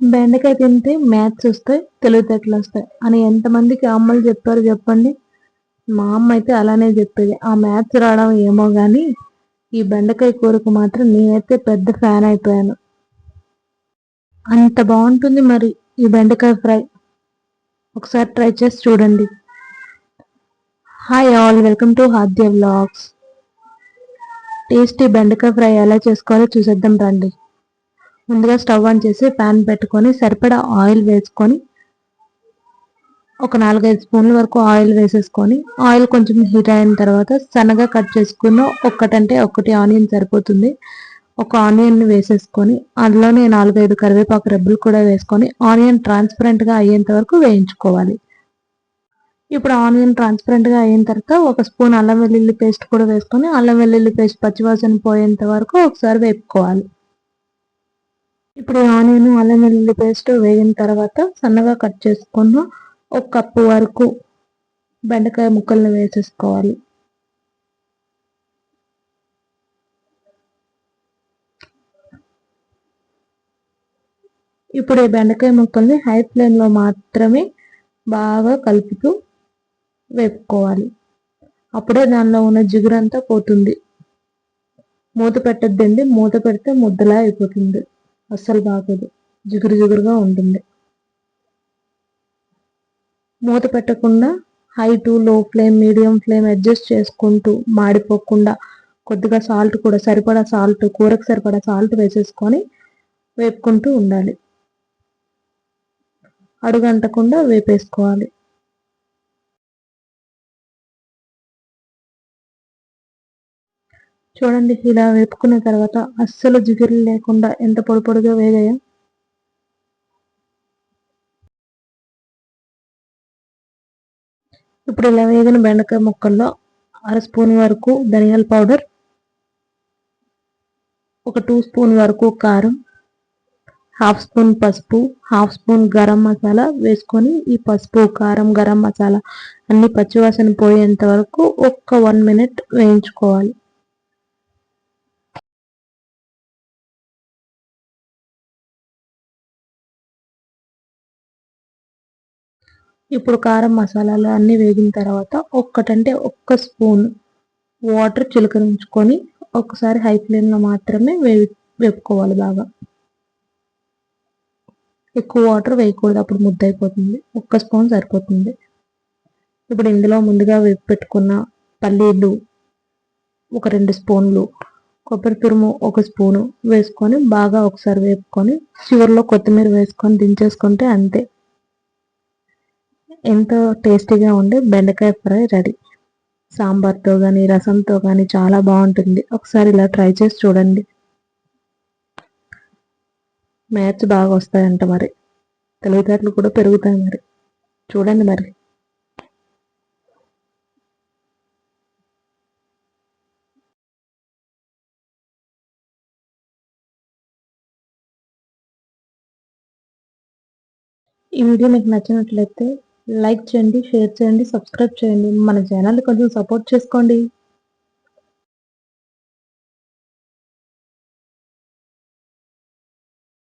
బెండకాయ తింటే మ్యాథ్స్ వస్తాయి తెలివితేటలు వస్తాయి అని ఎంతమందికి అమ్మలు చెప్పారు చెప్పండి. మా అమ్మ అయితే అలానే చెప్పేది ఆ మ్యాథ్స్ రావడం ఏమో కానీ ఈ బెండకాయ కూరకు మాత్రం నేనైతే పెద్ద ఫ్యాన్ అయిపోయాను. అంత బాగుంటుంది మరి ఈ బెండకాయ ఫ్రై. ఒకసారి ట్రై చేసి చూడండి. Hi all welcome to Hadya vlogs tasty బెండకాయ ఫ్రై ఎలా చేసుకోవాలో చూసేద్దాం రండి. ముందుగా స్టవ్ ఆన్ చేసి ప్యాన్ పెట్టుకొని సరిపడా ఆయిల్ వేసుకొని ఒక నాలుగైదు స్పూన్ల వరకు ఆయిల్ వేసేసుకొని ఆయిల్ కొంచెం హీట్ అయిన తర్వాత సన్నగా కట్ చేసుకున్న ఒక్కటంటే ఒకటి ఆనియన్ సరిపోతుంది. ఒక ఆనియన్ వేసేసుకొని అందులోనే నాలుగైదు కరివేపాకు రెబ్బలు కూడా వేసుకొని ఆనియన్ ట్రాన్స్పరెంట్గా అయ్యేంత వరకు వేయించుకోవాలి. ఇప్పుడు ఆనియన్ ట్రాన్స్పరెంట్గా అయిన తర్వాత ఒక స్పూన్ అల్లం వెల్లుల్లి పేస్ట్ కూడా వేసుకొని అల్లం వెల్లుల్లి పేస్ట్ పచ్చివాసన పోయేంత వరకు ఒకసారి వేపుకోవాలి. ఇప్పుడు ఆనియన్ అల్లం వెల్లుల్లి పేస్ట్ వేగిన తర్వాత సన్నగా కట్ చేసుకున్న ఒక కప్పు వరకు బెండకాయ ముక్కల్ని వేసేసుకోవాలి. ఇప్పుడు ఈ బెండకాయ ముక్కల్ని హై ఫ్లేమ్లో మాత్రమే బాగా కలుపుతూ వేపుకోవాలి. అప్పుడే దానిలో ఉన్న జిగురంతా పోతుంది. మూత పెట్టద్దండి మూత పెడితే ముద్దలా అయిపోతుంది. అస్సలు బాగోదు. జిగురు జిగురుగా ఉంటుంది. మూత పెట్టకుండా high to low flame medium flame adjust చేసుకుంటూ మాడిపోకుండా కొద్దిగా సాల్ట్ కూడా సరిపడా సాల్ట్ కూరకు సరిపడా సాల్ట్ వేసేసుకొని వేపుకుంటూ ఉండాలి. అడుగంటకుండా వేపేసుకోవాలి. చూడండి ఇలా వేపుకున్న తర్వాత అస్సలు జిగురు లేకుండా ఎంత పొడి పొడిగా వేగాయో. ఇప్పుడు ఇలా వేగిన బెండకాయ ముక్కల్లో అర స్పూన్ వరకు ధనియాల పౌడర్ ఒక టూ స్పూన్ వరకు కారం హాఫ్ స్పూన్ పసుపు హాఫ్ స్పూన్ గరం మసాలా వేసుకొని ఈ పసుపు కారం గరం మసాలా అన్ని పచ్చివాసన పోయేంత వరకు ఒక్క వన్ మినిట్ వేయించుకోవాలి. ఇప్పుడు కారం మసాలాలు అన్నీ వేగిన తర్వాత ఒక్కటంటే ఒక్క స్పూన్ వాటర్ చిలకరించుకొని ఒకసారి హై ఫ్లేమ్లో మాత్రమే వేవి వేపుకోవాలి బాగా. ఎక్కువ వాటర్ వేయకూడదు అప్పుడు ముద్ద అయిపోతుంది ఒక్క స్పూన్ సరిపోతుంది. ఇప్పుడు ఇందులో ముందుగా వేపు పెట్టుకున్న పల్లీలు ఒక రెండు స్పూన్లు కొబ్బరి తురుము ఒక స్పూను వేసుకొని బాగా ఒకసారి వేపుకొని చివరిలో కొత్తిమీర వేసుకొని దించేసుకుంటే అంతే. ఎంతో టేస్టీగా ఉండే బెండకాయ ఫ్రై రెడీ. సాంబార్తో కానీ రసంతో కానీ చాలా బాగుంటుంది. ఒకసారి ఇలా ట్రై చేసి చూడండి. మ్యాచ్ బాగా వస్తాయంట మరి. తెలివితేటలు కూడా పెరుగుతాయి మరి. చూడండి మరి. ఈ వీడియో మీకు నచ్చినట్లయితే లైక్ చేయండి షేర్ చేయండి సబ్స్క్రైబ్ చేయండి. మన ఛానల్ కొంచెం సపోర్ట్ చేసుకోండి.